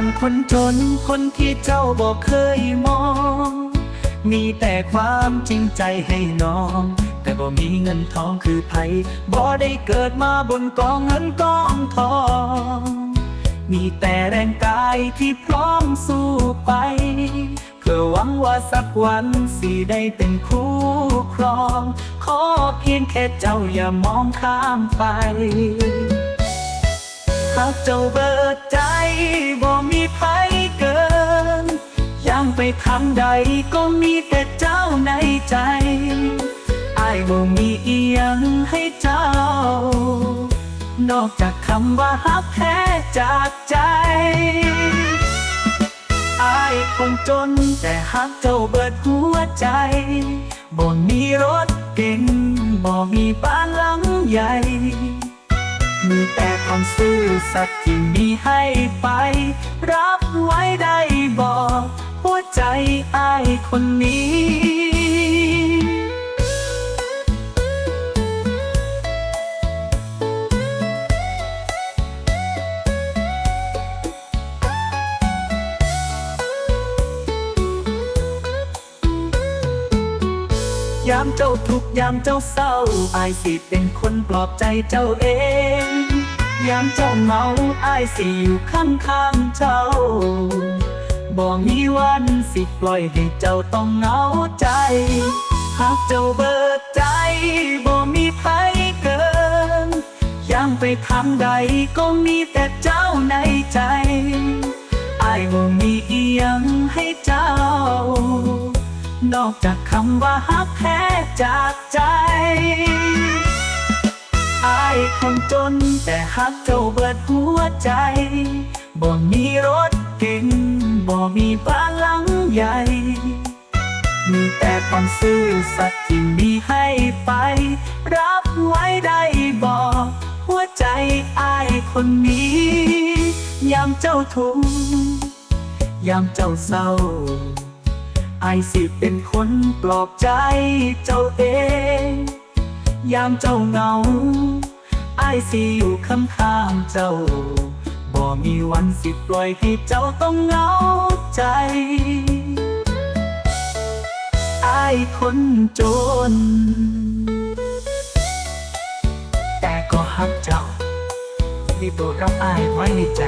มันคนจนคนที่เจ้าบอกเคยมอง มีแต่ความจริงใจให้น้อง แต่บ่มีเงินทองคือไผบ่ได้เกิดมาบนกองเงินกองทอง มีแต่แรงกายที่พร้อมสู้ไป เพื่อหวังว่าสักวันสิได้เป็นคู่ครอง ขอเพียงแค่เจ้าอย่ามองข้ามไป หากเจ้าเบิดใจบ่มีไผเกินยังไปทางใดก็มีแต่เจ้าในใจอายบ่มีอีหยังให้เจ้า นอกจากคำว่าฮักแท้จากใจอายคงจนแต่ฮักเจ้าเบิดหัวใจบ่มีรถเก่งบ่มีบ้านหลังใหญ่มีแต่ ความซื่อสัตย์ที่มีให้ไป รับไว้ได้บอกหัวใจอายคนนี้ยามเจ้าทุกยามเจ้าเศร้าอายสิเป็นคนปลอบใจเจ้าเอง ยามเจ้าเหงาอายสิอยู่ข้างข้างๆเจ้าบ่มีวันสิปล่อยให้เจ้าต้องเหงาใจ หากเจ้าเบิดใจบ่มีใครเกินยังไปทางใดก็มีแต่เจ้าในใจอายบ่มีอีหยังให้เจ้า นอกจากคำว่าฮักแท้จากใจายคนจน แต่ฮักเจ้าเบิดหัวใจ บ่มีรถก่งบ่มีบ้านหลังใหญ่ มีแต่ความซื่อสัตย์ที่มีให้ไป รับไว้ได้บอกหัวใจอายคนนี้ ยามเจ้าทุกข์ยามเจ้าเศร้าไอสิเป็นคนปลอบใจเจ้าเอง ยามเจ้าเหงาายสิอยู่ข้างข้างเจ้า บ่มีวันสิปล่อยให้เจ้าต้องเหงาใจไอายคนจน แต่ก็ฮักเจ้าที่โปรดรับไอายไว้ในใจ